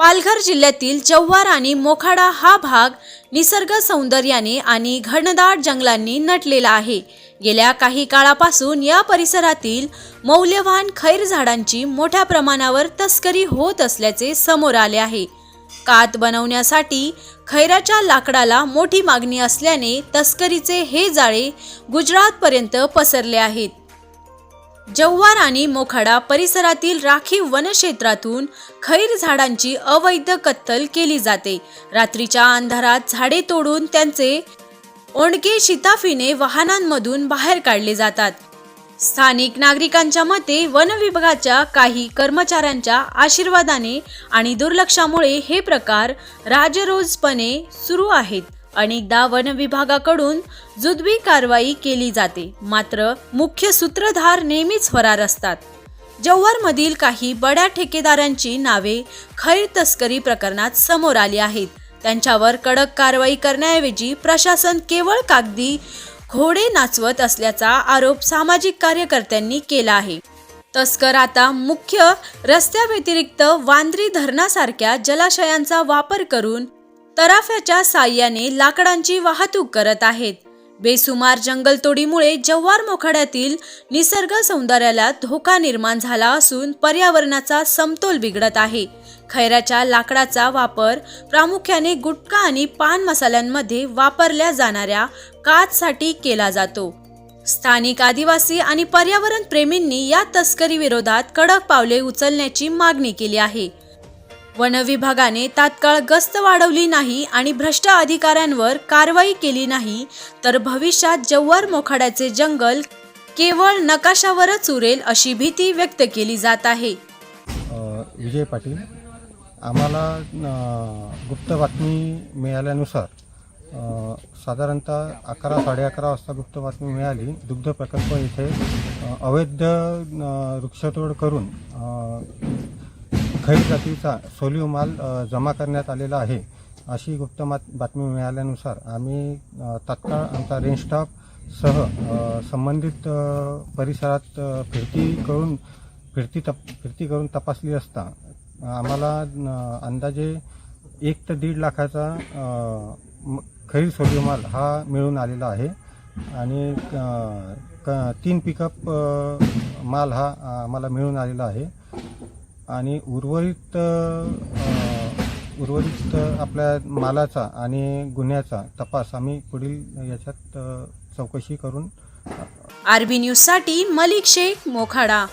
पालघर जिल्ह्यातील जव्हार आणि मोखाडा हा भाग निसर्ग सौंदर्याने आणि घनदाट जंगलांनी नटलेला आहे. गेल्या काही काळापासून या परिसरातील मौल्यवान खैर झाडांची मोठ्या प्रमाणावर तस्करी होत असल्याचे समोर आले आहे. कात बनवण्यासाठी खैराच्या लाकडाला मोठी मागणी असल्याने तस्करीचे हे जाळे गुजरातपर्यंत पसरले आहेत. जव्हार आणि मोखाडा परिसरातील राखीव वनक्षेत्रातून खैर झाडांची अवैध कत्तल केली जाते. रात्रीच्या अंधारात झाडे तोडून त्यांचे ओंडके शिताफीने वाहनांमधून बाहेर काढले जातात. स्थानिक नागरिकांच्या मते वन विभागाच्या काही कर्मचाऱ्यांच्या आशीर्वादाने आणि दुर्लक्षामुळे हे प्रकार राजरोजपणे सुरू आहेत. अनेकदा वन विभागाकडून जुदबी कारवाई केली जाते. मात्र मुख्य सूत्रधार नेहमीच फरार असतात. जव्हारमधील काही बड्या ठेकेदारांची नावे खैर तस्करी प्रकरणात समोर आली आहेत. त्यांच्यावर कडक कारवाई करण्याऐवजी प्रशासन केवळ कागदी घोडे नाचवत असल्याचा आरोप सामाजिक कार्यकर्त्यांनी केला आहे. तस्कर आता मुख्य रस्त्याव्यतिरिक्त वांद्री धरणासारख्या जलाशयांचा वापर करून तराफ्याच्या साह्याने लाकडांची वाहतूक करत आहेत. बेसुमार जंगलतोडीमुळे जव्हार मोखाड्यातील निसर्ग सौंदर्याला धोका निर्माण झाला असून पर्यावरणाचा समतोल बिघडत आहे. खैराच्या लाकडाचा वापर प्रामुख्याने गुटखा आणि पान मसाल्यांमध्ये वापरल्या जाणाऱ्या काचसाठी केला जातो. स्थानिक आदिवासी आणि पर्यावरण प्रेमींनी या तस्करी विरोधात कडक पावले उचलण्याची मागणी केली आहे. वन विभागाने तात्काळ गस्त वाढवली नाही आणि भ्रष्ट अधिकाऱ्यांवर कारवाई केली नाही तर भविष्यात जव्हार मोखाड्याचे जंगल केवळ नकाशावरच उरेल अशी भीती व्यक्त केली जात आहे. विजय पाटील आम्हाला गुप्त बातमी मिळाल्यानुसार साधारणतः अकरा साडे अकरा वाजता गुप्त बातमी मिळाली. दुग्ध प्रकल्प इथे अवैध वृक्षतोड करून अ, खैर जातीचा सोलिओ माल जमा करण्यात आलेला आहे अशी गुप्त मात- बातमी मिळाल्यानुसार आम्ही तात्काळ आमचा रेंज स्टाफ सह संबंधित परिसरात फिरती करून फिरती तप फिरती करून तपासली असता आम्हाला अंदाजे एक ते दीड लाखाचा खैर सोलिओ माल हा मिळून आलेला आहे. आणि क- तीन पिकअप माल हा आम्हाला मिळून आलेला आहे. आणि उर्वरित उर्वरित आपल्या मालाचा आणि गुन्ह्याचा तपास आम्ही पुढील याच्यात चौकशी करून आरबी न्यूजसाठी मलिक शेख मोखाडा.